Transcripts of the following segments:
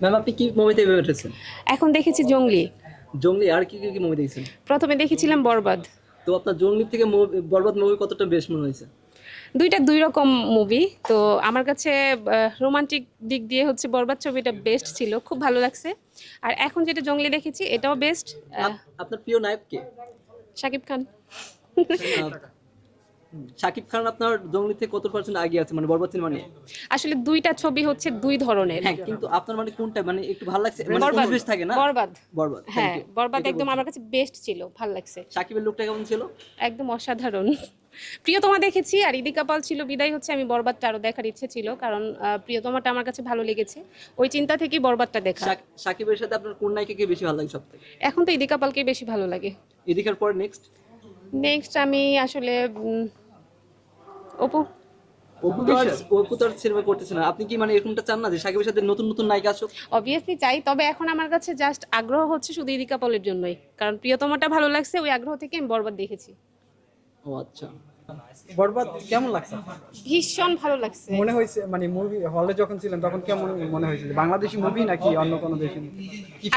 Ma'am আপনি কি মুভিতে উঠেছেন? এখন দেখেছি জঙ্গলি। জঙ্গলি আর কি কি মুভি দেখছেন? প্রথমে দেখেছিলাম বরবাদ। তো আপনার জঙ্গলি থেকে বরবাদ মুভি কতটা বেশ মনে হয়েছে? দুইটা দুই রকম মুভি তো আমার কাছে রোমান্টিক দিক দিয়ে হচ্ছে বরবাদ ছবিটা বেস্ট ছিল খুব ভালো লাগছে। আর এখন যেটা জঙ্গলি দেখেছি এটাও বেস্ট আপনার প্রিয় নায়ক কে? শাকিব খান। শাকিব খান আপনার জঙ্গলি থেকে কত পার্সেন্ট আগে আছে? মানে বরবাদ সিনেমা নিয়ে। আসলে দুইটা ছবি হচ্ছে দুই ধরনের। হ্যাঁ কিন্তু আপনার মানে কোনটা? মানে একটু ভালো লাগছে? মানে বরবাদ। পরিবেশ থাকে না? বরবাদ। বরবাদ হ্যাঁ বরবাদ একদম আমার কাছে বেস্ট ছিল ভালো লাগছে। শাকিবের লুকটা কেমন ছিল? একদম অসাধারণ। প্রিয়তমা দেখেছি আর ইদিকা পাল ছিল বিদায় হচ্ছে। আমি বরবাদটা আরও দেখার ইচ্ছে ছিল কারণ প্রিয়তমাটা আমার কাছে ভালো লেগেছে। ওই চিন্তা থেকেই বরবাদটা দেখা। শাকিবের সাথে আপনার কোন নায়িকাকে বেশি ভালো লাগে সবথেকে? এখন তো ইদিকা পালকে বেশি ভালো লাগে। এদিকের পর নেক্সট নেক্সট আমি আসলে অপু? অপু তো আর অপু তো সিনেমা করতেছে না। আপনি কি মানে এরকমটা চান না যে সাথে নতুন নতুন নায়িকা আসুক? অবভিয়াসলি চাই তবে এখন আমার কাছে জাস্ট আগ্রহ হচ্ছে শুধু ইদিকা পলের জন্যই। কারণ প্রিয়তমাটা ভালো লাগছে ওই আগ্রহ থেকে আমি বরবাদ দেখেছি। ও আচ্ছা। বরবাদ কেমন লাগছে? ভীষণ ভালো লাগছে। মনে হয়েছে মানে মুভি হলে যখন ছিলেন তখন কেমন মনে হয়েছিল বাংলাদেশি মুভি নাকি অন্য কোনো দেশি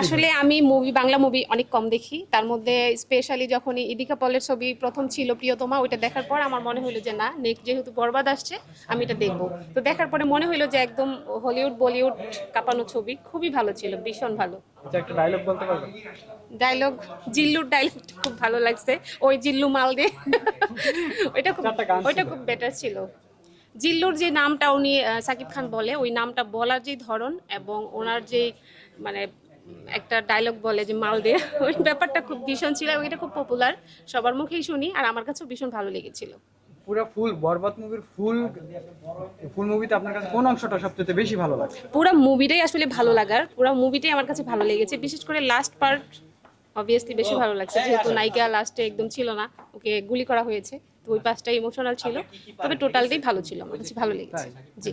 আসলে আমি মুভি বাংলা মুভি অনেক কম দেখি। তার মধ্যে স্পেশালি যখন ইদিকা পলের ছবি প্রথম ছিল প্রিয়তমা ওইটা দেখার পর আমার মনে হলো যে না নেক্সট যেহেতু বরবাদ আসছে আমি এটা দেখব। তো দেখার পরে মনে হলো যে একদম হলিউড বলিউড কাঁপানো ছবি খুবই ভালো ছিল ভীষণ ভালো। এটা একটা ডায়লগ বলতে পারবেন? ডায়লগ জিল্লুর ডায়লগ খুব ভালো লাগছে। ওই জিল্লু মাল দে ওইটা খুব ওইটা খুব বেটার ছিল। জিল্লুর যে নামটা উনি সাকিব খান বলে ওই নামটা বলার যে ধরন এবং ওনার যে মানে একটা ডায়লগ বলে যে মাল দে ওই ব্যাপারটা খুব ভীষণ ছিল এবং এটা খুব পপুলার সবার মুখেই শুনি আর আমার কাছেও ভীষণ ভালো লেগেছিল। পুরো ফুল বরবাদ মুভির ফুল ফুল মুভিতে আপনার কাছে কোন অংশটা সবচেয়ে বেশি ভালো লাগছে? পুরো মুভিটাই আসলে ভালো লাগার, পুরো মুভিটাই আমার কাছে ভালো লেগেছে। বিশেষ করে লাস্ট পার্ট অবভিয়াসলি বেশি ভালো লাগছে, যেহেতু নায়িকা লাস্টে একদম ছিল না, ওকে গুলি করা হয়েছে, তো ওই পাঁচটা ইমোশনাল ছিল, তবে টোটালটাই ভালো ছিল, আমার কাছে ভালো লেগেছে। জি।